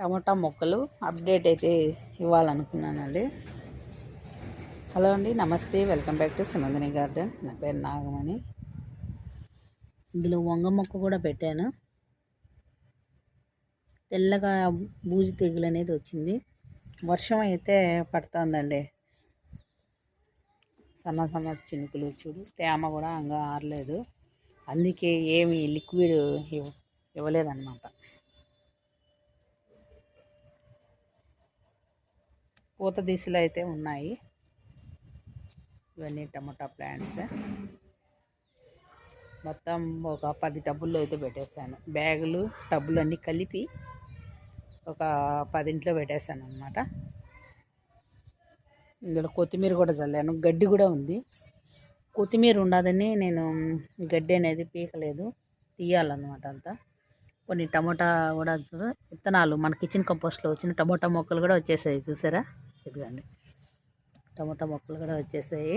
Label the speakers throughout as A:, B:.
A: టమాటా మొక్కలు అప్డేట్ అయితే ఇవ్వాలనుకున్నానండి. హలో అండి నమస్తే. Welcome back to Sunandini garden. నా పేరు నాగమణి. ఇందులో వంగ మొక్క కూడా పెట్టాను. తెల్లగా బూజు తెగులు అనేది వచ్చింది. వర్షం అయితే పడుతుందండి. సన్న సన్న చినుకులు చూడు తేమ కూడా ఇంకా ఆరలేదు. అందుకే ఏమి లిక్విడ్ ఇవ్వ ఇవ్వలేదన్నమాట. పూత దిశలు అయితే ఉన్నాయి. ఇవన్నీ టమాటా ప్లాంట్స్. మొత్తం ఒక పది టబ్బుల్లో అయితే పెట్టేశాను. బ్యాగులు టబ్బులు అన్నీ కలిపి ఒక పదింట్లో పెట్టేశాను అనమాట ఇందులో కొత్తిమీర కూడా చల్లాను. గడ్డి కూడా ఉంది. కొత్తిమీర ఉండదని నేను గడ్డి అనేది పీకలేదు. తీయాలన్నమాట అంతా. కొన్ని టమోటా కూడా చూడ విత్తనాలు మన కిచెన్ కంపోస్ట్లో వచ్చిన టమోటా మొక్కలు కూడా వచ్చేసాయి. చూసారా? ఇదిగండి. టమోటా మొక్కలు కూడా వచ్చేసాయి.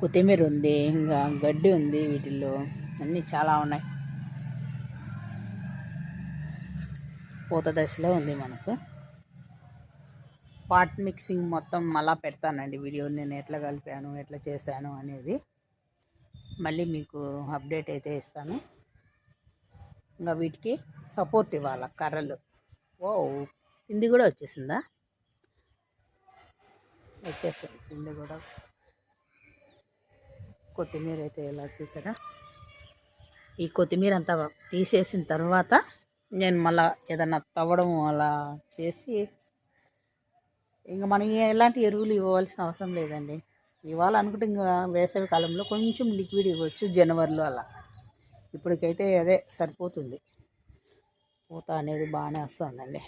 A: కొత్తిమీర ఉంది ఇంకా గడ్డి ఉంది వీటిల్లో. అన్నీ చాలా ఉన్నాయి. పూత దశలో ఉంది మనకు. పాట్ మిక్సింగ్ మొత్తం మళ్ళా పెడతానండి వీడియో. నేను ఎట్లా కలిపాను ఎట్లా చేశాను అనేది. మళ్ళీ మీకు అప్డేట్ అయితే ఇస్తాను. ఇంకా వీటికి సపోర్ట్ ఇవ్వాలి కర్రలు. ఓ కింది కూడా వచ్చేసిందా? వచ్చేస్తుంది కింది కూడా. కొత్తిమీర అయితే ఎలా చూసారా? ఈ కొత్తిమీర అంతా తీసేసిన తర్వాత నేను మళ్ళా ఏదన్నా తవ్వడం అలా చేసి ఇంకా మనం ఎలాంటి ఎరువులు ఇవ్వవలసిన అవసరం లేదండి. ఇవాళ అనుకుంటే ఇంకా వేసవి కాలంలో కొంచెం లిక్విడ్ ఇవ్వచ్చు జనవరిలో అలా. ఇప్పటికైతే అదే సరిపోతుంది. పూత అనేది బాగానే వస్తుందండి.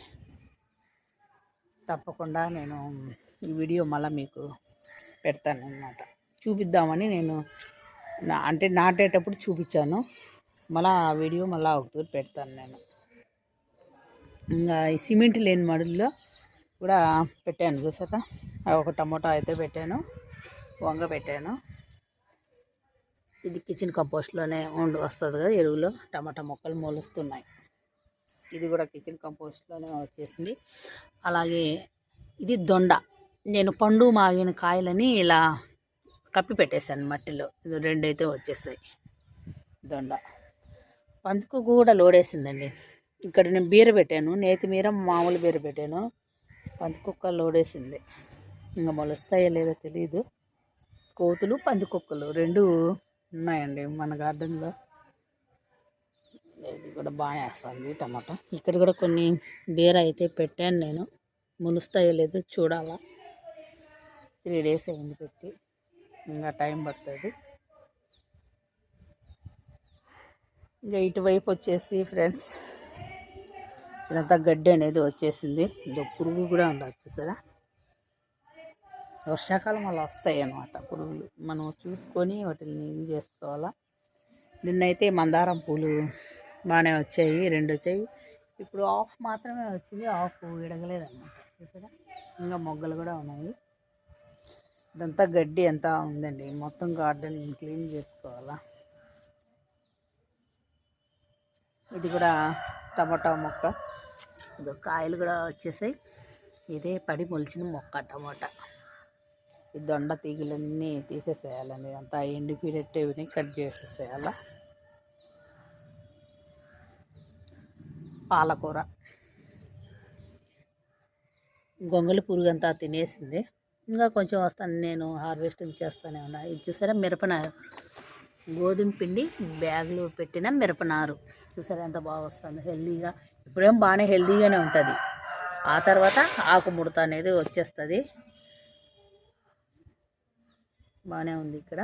A: తప్పకుండా నేను ఈ వీడియో మళ్ళీ మీకు పెడతాను అనమాట చూపిద్దామని నేను నా- అంటే నాటేటప్పుడు చూపించాను. మళ్ళీ ఆ వీడియో మళ్ళీ ఒకటి పెడతాను నేను. ఇంకా ఈ సిమెంట్ లేని మడుల్లో కూడా పెట్టాను చూసాక ఒక టమోటా అయితే పెట్టాను. వంగ పెట్టాను. ఇది కిచెన్ కంపోస్ట్లోనే ఉండి వస్తుంది కదా ఎరువులో. టమాటా మొక్కలు మొలుస్తున్నాయి. ఇది కూడా కిచెన్ కంపోస్ట్లోనే వచ్చేసింది. అలాగే ఇది దొండ. నేను పండు మాగిన కాయలని ఇలా కప్పి పెట్టేశాను మట్టిలో. ఇది రెండైతే వచ్చేసాయి దొండ. పందుకు కూడా లోడేసిందండి. ఇక్కడ నేను బీర పెట్టాను. నేతి మీర మామూలు బీర పెట్టాను. పందికొక్క లోడేసింది. ఇంకా మొలుస్తాయో లేదో తెలియదు కోతులు పందికొక్కలు రెండు ఉన్నాయండి మన గార్డెన్లో. కూడా బాగా వేస్తుంది టమాటా. ఇక్కడ కూడా కొన్ని బీర అయితే పెట్టాను నేను. ములుస్తాయో లేదో చూడాలా. త్రీ డేస్ అయింది పెట్టి. ఇంకా టైం పడుతుంది. ఇంకా ఇటువైపు వచ్చేసి ఫ్రెండ్స్ ఇదంతా గడ్డి అనేది వచ్చేసింది. ఇదో పురుగు కూడా ఉండవచ్చు సరే వర్షాకాలం అలా వస్తాయి అన్నమాట పురుగులు. మనం చూసుకొని వాటిని ఇది చేసుకోవాలా. నిన్నైతే మందారం పూలు బాగానే వచ్చాయి రెండు వచ్చాయి. ఇప్పుడు ఆఫ్ మాత్రమే వచ్చింది ఆఫ్ విడగలేదన్నమాట. చూసారా? ఇంకా మొగ్గలు కూడా ఉన్నాయి. ఇదంతా గడ్డి అంతా ఉందండి. మొత్తం గార్డెన్ క్లీన్ చేసుకోవాలా? ఇది కూడా టమాటా మొక్క. ఇదో కాయలు కూడా వచ్చేసాయి. ఇదే పడి మొలిచిన మొక్క టమాటా. ఈ దొండ తీగలన్నీ తీసేసేయాలండి. అంతా ఎండిపోయేటివి కట్ చేసేసేయాలా? పాలకూర. గొంగళి పురుగు అంతా తినేసింది. ఇంకా కొంచెం వస్తాను నేను హార్వెస్టింగ్ చేస్తానే ఉన్నా ఇది చూసారా? మిరపనారు. గోధుమ పిండి బ్యాగులు పెట్టిన మిరపనారు. చూసారా ఎంత బాగా వస్తుంది. హెల్దీగా. ఇప్పుడేం బాగానే హెల్దీగానే ఉంటుంది. ఆ తర్వాత ఆకు ముడత అనేది వచ్చేస్తుంది. బాగానే ఉంది ఇక్కడ.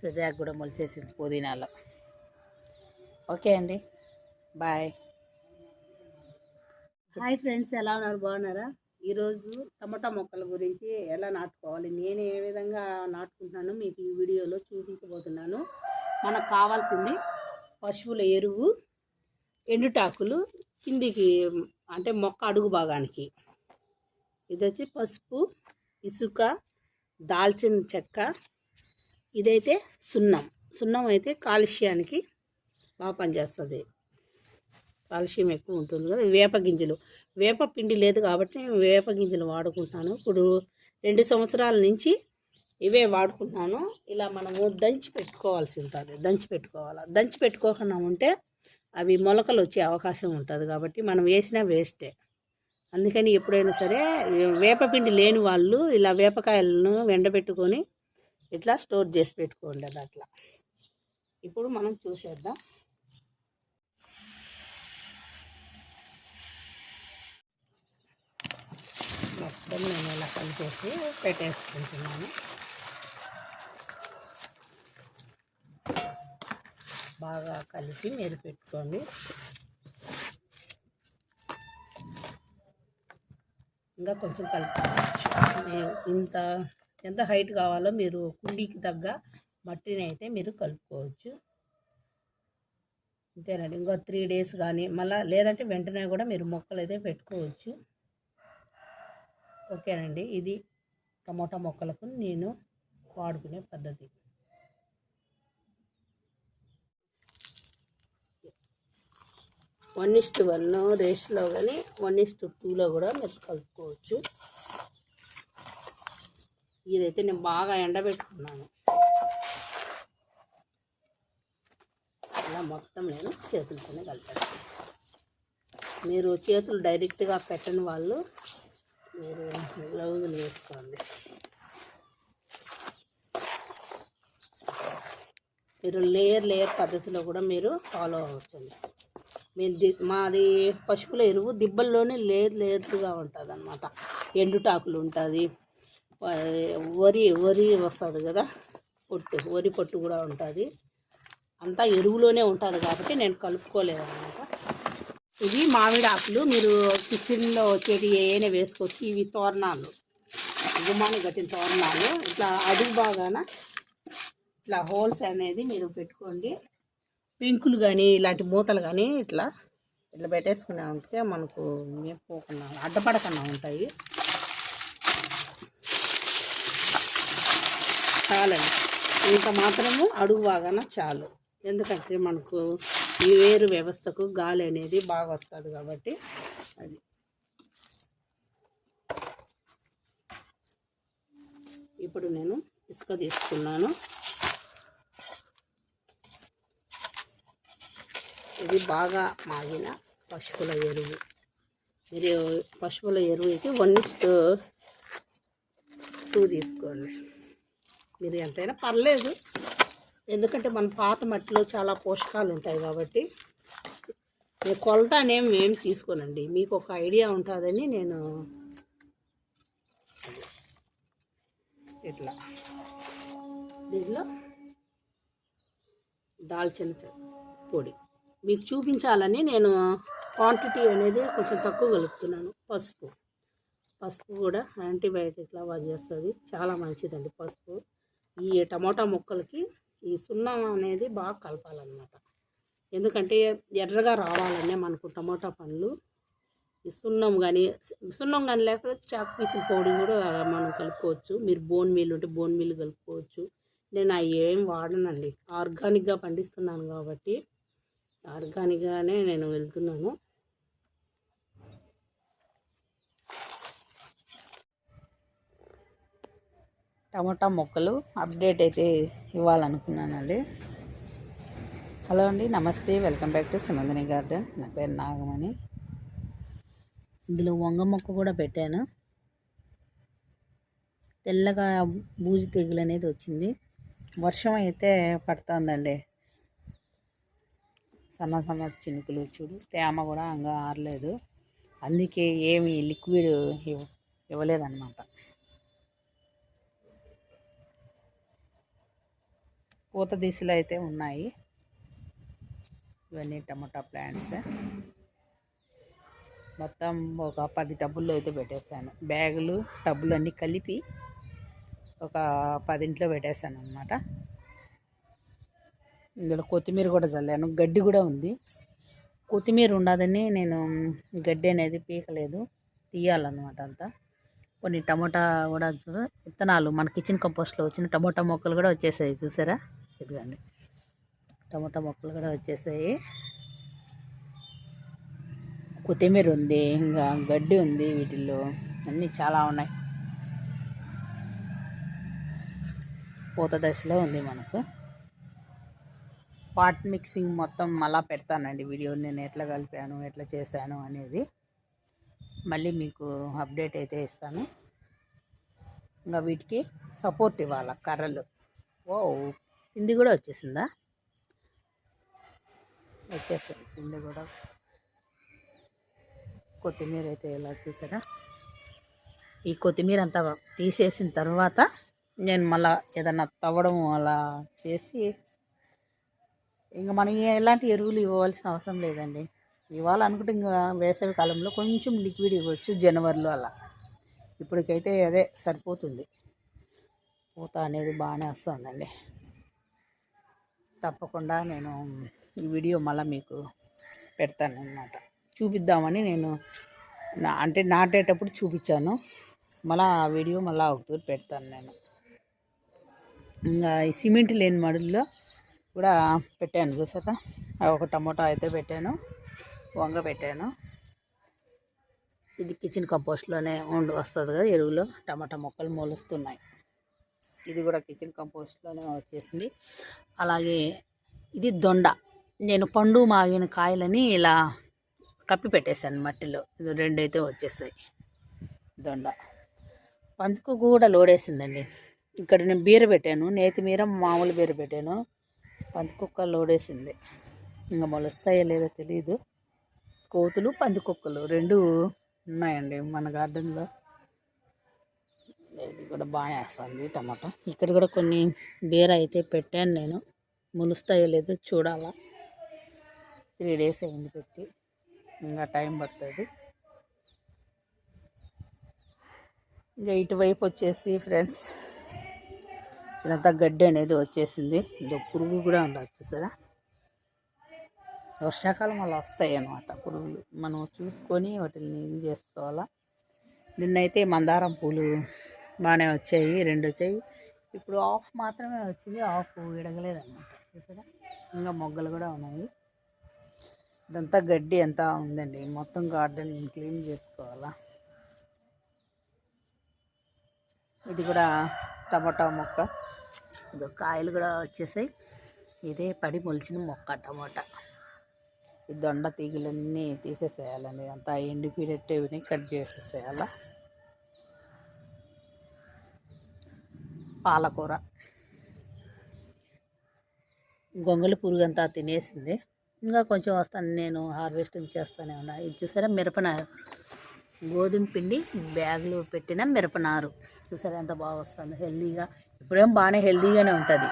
A: సిర్రాకు కూడా మొలిచేసింది పుదీనాలో. ఓకే అండి. బాయ్ హాయ్ ఫ్రెండ్స్ ఎలా ఉన్నారు? బాగున్నారా? ఈరోజు టమాటా మొక్కల గురించి ఎలా నాటుకోవాలి? నేను ఏ విధంగా నాటుకుంటున్నానో మీకు ఈ వీడియోలో చూపించబోతున్నాను. మనకు కావాల్సింది పశువుల ఎరువు ఎండుటాకులు కిందికి అంటే మొక్క అడుగు భాగానికి. ఇది వచ్చి పసుపు ఇసుక దాల్చిన చెక్క ఇదైతే సున్నం. సున్నం అయితే కాలుష్యానికి బాగా పనిచేస్తుంది. కాల్షియం ఎక్కువ ఉంటుంది కదా వేప గింజలు. వేప పిండి లేదు కాబట్టి నేను వేప గింజలు వాడుకుంటాను. ఇప్పుడు రెండు సంవత్సరాల నుంచి ఇవే వాడుకుంటున్నాను ఇలా మనము దంచి పెట్టుకోవాల్సి ఉంటుంది దంచి పెట్టుకోవాలి? దంచి పెట్టుకోకుండా ఉంటే అవి మొలకలు వచ్చే అవకాశం ఉంటుంది కాబట్టి మనం వేసినా వేస్టే. అందుకని ఎప్పుడైనా సరే వేపపిండి లేని వాళ్ళు ఇలా వేపకాయలను ఎండబెట్టుకొని ఇట్లా స్టోర్ చేసి పెట్టుకోండి అది అట్లా. ఇప్పుడు మనం చూసేద్దాం. మొత్తం నేను ఇలా కలిపేసి పెట్టేసుకుంటున్నాను. బాగా కలిపి మీరు పెట్టుకోండి. ఇంకా కొంచెం కలుపుకోవచ్చు. ఇంత ఎంత హైట్ కావాలో మీరు కుండీకి తగ్గ మట్టిని అయితే మీరు కలుపుకోవచ్చు. అంతేనండి. ఇంకో త్రీ డేస్ కానీ మళ్ళీ లేదంటే వెంటనే కూడా మీరు మొక్కలు అయితే పెట్టుకోవచ్చు. ఓకేనండి. ఇది టమోటా మొక్కలకు నేను వాడుకునే పద్ధతి. వన్ ఇస్ట్ వన్ రేస్లో కానీ వన్ ఇస్ట్ టూలో కూడా మీరు కలుపుకోవచ్చు. ఇదైతే నేను బాగా ఎండబెట్టుకున్నాను. ఇలా మొత్తం నేను చేతులతోనే కలిపాను మీరు చేతులు డైరెక్ట్గా పెట్టని వాళ్ళు మీరు గ్లౌజులు వేసుకోండి. మీరు లేయర్ లేయర్ పద్ధతిలో కూడా మీరు ఫాలో అవ్వచ్చండి. మీరు ది మాది పశువుల ఎరువు దిబ్బల్లోనే లేయర్ లేయర్గా ఉంటుంది అనమాట ఎండుటాకులు ఉంటుంది. వరి వరి వస్తుంది కదా పొట్టు వరి పొట్టు కూడా ఉంటుంది. అంతా ఎరువులోనే ఉంటుంది కాబట్టి నేను కలుపుకోలేదు అనమాట ఇవి మామిడి ఆకులు. మీరు కిచెన్లో వచ్చేది ఏమైనా వేసుకోవచ్చు. ఇవి తోరణాలు. గుమ్మాన్ని కట్టిన తోరణాలు. ఇట్లా అడుగు బాగాన ఇట్లా హోల్స్ అనేది మీరు పెట్టుకోండి. పెంకులు కానీ ఇలాంటి మూతలు కానీ ఇట్లా ఇట్లా పెట్టేసుకునే ఉంటే మనకు మేము పోకుండా అడ్డపడకుండా ఉంటాయి. చాలండి. ఇంత మాత్రము అడుగు బాగాన చాలు. ఎందుకంటే మనకు ఈ వేరు వ్యవస్థకు గాలి అనేది బాగా వస్తుంది కాబట్టి అది. ఇప్పుడు నేను ఇసుక తీసుకున్నాను. ఇది బాగా మాగిన పశువుల ఎరువు. మీరు పశువుల ఎరువు అయితే వన్ ఇస్టు టూ తీసుకోండి. మీరు ఎంతైనా పర్లేదు. ఎందుకంటే మన పాత మట్టిలో చాలా పోషకాలు ఉంటాయి కాబట్టి నేను కొలత అనేం ఏం తీసుకోనండి. మీకు ఒక ఐడియా ఉంటుందని నేను ఇట్లా దీనిలో దాల్చిన పొడి. మీకు చూపించాలని నేను క్వాంటిటీ అనేది కొంచెం తక్కువ కలుపుతున్నాను. పసుపు. పసుపు కూడా యాంటీబయాటిక్ లాగా చేస్తుంది. చాలా మంచిదండి పసుపు. ఈ టమాటా ముక్కలకి ఈ సున్నం అనేది బాగా కలపాలన్నమాట. ఎందుకంటే ఎర్రగా రావాలనే మనకు టమోటా పండ్లు ఈ సున్నం కానీ సున్నం కానీ లేకపోతే చాక్ పీసులు పౌడర్ కూడా మనం కలుపుకోవచ్చు. మీరు బోన్ మీల్ ఉంటే బోన్ మీల్ కలుపుకోవచ్చు. నేను అవి ఏం వాడనండి. ఆర్గానిక్గా పండిస్తున్నాను కాబట్టి ఆర్గానిక్గానే నేను వెళ్తున్నాను. టమాటా మొక్కలు అప్డేట్ అయితే ఇవ్వాలనుకున్నానండి. హలో అండి నమస్తే. Welcome back to Sunandini garden. నా పేరు నాగమణి. ఇందులో వంగ మొక్క కూడా పెట్టాను. తెల్లగా బూజు తెగులు అనేది వచ్చింది. వర్షం అయితే పడుతుందండి. సన్న సన్న చినుకులు చూడు తేమ కూడా ఇంకా ఆరలేదు. అందుకే ఏమి లిక్విడ్ ఇవ్వ ఇవ్వలేదన్నమాట. పూత దిశలు అయితే ఉన్నాయి. ఇవన్నీ టమాటా ప్లాంట్స్. మొత్తం ఒక పది టబ్బుల్లో అయితే పెట్టేశాను. బ్యాగులు టబ్బులు అన్నీ కలిపి ఒక పదింట్లో పెట్టేశాను అనమాట ఇందులో కొత్తిమీర కూడా చల్లాను. గడ్డి కూడా ఉంది. కొత్తిమీర ఉండదని నేను గడ్డి అనేది పీకలేదు. తీయాలన్నమాట అంతా. కొన్ని టమోటా కూడా చూడ విత్తనాలు మన కిచెన్ కంపోస్ట్లో వచ్చిన టమోటా మొక్కలు కూడా వచ్చేసాయి. చూసారా? ఇదిగోండి. టమాటా మొక్కలు కూడా వచ్చేసాయి. కొత్తిమీర ఉంది ఇంకా గడ్డి ఉంది వీటిల్లో. అన్నీ చాలా ఉన్నాయి. పూత దశలో ఉంది మనకు. పాట్ మిక్సింగ్ మొత్తం మళ్ళా పెడతానండి వీడియో. నేను ఎట్లా కలిపాను ఎట్లా చేశాను అనేది. మళ్ళీ మీకు అప్డేట్ అయితే ఇస్తాను. ఇంకా వీటికి సపోర్ట్ ఇవ్వాలి కర్రలు? ఓ కింది కూడా వచ్చేసిందా? వచ్చేస్తుంది కింద కూడా. కొత్తిమీర అయితే ఎలా చూసారా ఈ కొత్తిమీర అంతా తీసేసిన తర్వాత నేను మళ్ళా ఏదన్నా తవ్వడం అలా చేసి ఇంకా మనం ఎలాంటి ఎరువులు ఇవ్వవలసిన అవసరం లేదండి. ఇవాళ అనుకుంటే ఇంకా వేసవి కాలంలో కొంచెం లిక్విడ్ ఇవ్వచ్చు జనవరిలో అలా. ఇప్పటికైతే అదే సరిపోతుంది. పూత అనేది బాగానే వస్తుందండి. తప్పకుండా నేను ఈ వీడియో మళ్ళీ మీకు పెడతాను చూపిద్దామని నేను నా అంటే నాటేటప్పుడు చూపించాను. మళ్ళీ ఆ వీడియో మళ్ళీ ఒకటి పెడతాను నేను. ఇంకా ఈ సిమెంట్ లేని మడుల్లో కూడా పెట్టాను చూసారా? ఒక టమోటా అయితే పెట్టాను. వంగ పెట్టాను. ఇది కిచెన్ కంపోస్ట్లోనే ఉండి వస్తుంది కదా ఎరువులో. టమాటా మొక్కలు మొలుస్తున్నాయి. ఇది కూడా కిచెన్ కంపోస్ట్లోనే వచ్చేసింది. అలాగే ఇది దొండ. నేను పండు మాగిన కాయలని ఇలా కప్పి పెట్టేశాను మట్టిలో. ఇది రెండైతే వచ్చేసాయి. దొండ. పందుకు కూడా లోడేసిందండి. ఇక్కడ నేను బీర పెట్టాను. నేతి మీర మామూలు బీర పెట్టాను. పందికొక్క లోడేసింది. ఇంకా మొలుస్తాయో లేదో తెలియదు కోతులు పందికొక్కలు. రెండు ఉన్నాయండి మన గార్డెన్లో. ఇది కూడా బాగా వేస్తుంది టమాటా. ఇక్కడ కూడా కొన్ని బీర అయితే పెట్టాను నేను. మొలుస్తాయో లేదో చూడాలా. త్రీ డేస్ అయింది పెట్టి. ఇంకా టైం పడుతుంది. ఇంకా ఇటువైపు వచ్చేసి ఫ్రెండ్స్ ఇదంతా గడ్డి అనేది వచ్చేసింది. ఇదో పురుగు కూడా ఉండవచ్చు సరే వర్షాకాలం అలా వస్తాయి అన్నమాట పురుగులు. మనం చూసుకొని వాటిని ఇది చేసుకోవాలా. నిన్నైతే మందారం పూలు బాగానే వచ్చాయి రెండు వచ్చాయి. ఇప్పుడు ఆఫ్ మాత్రమే వచ్చింది ఆఫ్ విడగలేదన్నమాట. చూసారా? ఇంకా మొగ్గలు కూడా ఉన్నాయి. ఇదంతా గడ్డి అంతా ఉందండి. మొత్తం గార్డెన్ క్లీన్ చేసుకోవాలా? ఇది కూడా టమాటా మొక్క. ఇదో కాయలు కూడా వచ్చేసాయి. ఇదే పడి మొలిచిన మొక్క టమాటా. ఈ దొండ తీగలన్నీ తీసేసేయాలండి. అంతా ఎండిపోయేటవి కట్ చేసేసేయాలా? పాలకూర. గొంగళి పురుగు అంతా తినేసింది. ఇంకా కొంచెం వస్తాను నేను హార్వెస్టింగ్ చేస్తూనే ఉన్నా. ఇది చూసారా మిరపనారు. గోధుమ పిండి బ్యాగులు పెట్టిన మిరపనారు. చూసారా ఎంత బాగా వస్తుంది. హెల్దీగా. ఇప్పుడేం బాగానే హెల్దీగానే ఉంటుంది.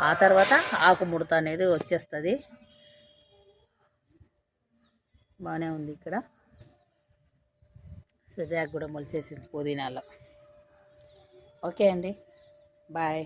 A: ఆ తర్వాత ఆకు ముడత అనేది వచ్చేస్తుంది. బాగానే ఉంది ఇక్కడ. సిరాకు కూడా మొలిచేసింది పుదీనాలో. ఓకే అండి. బాయ్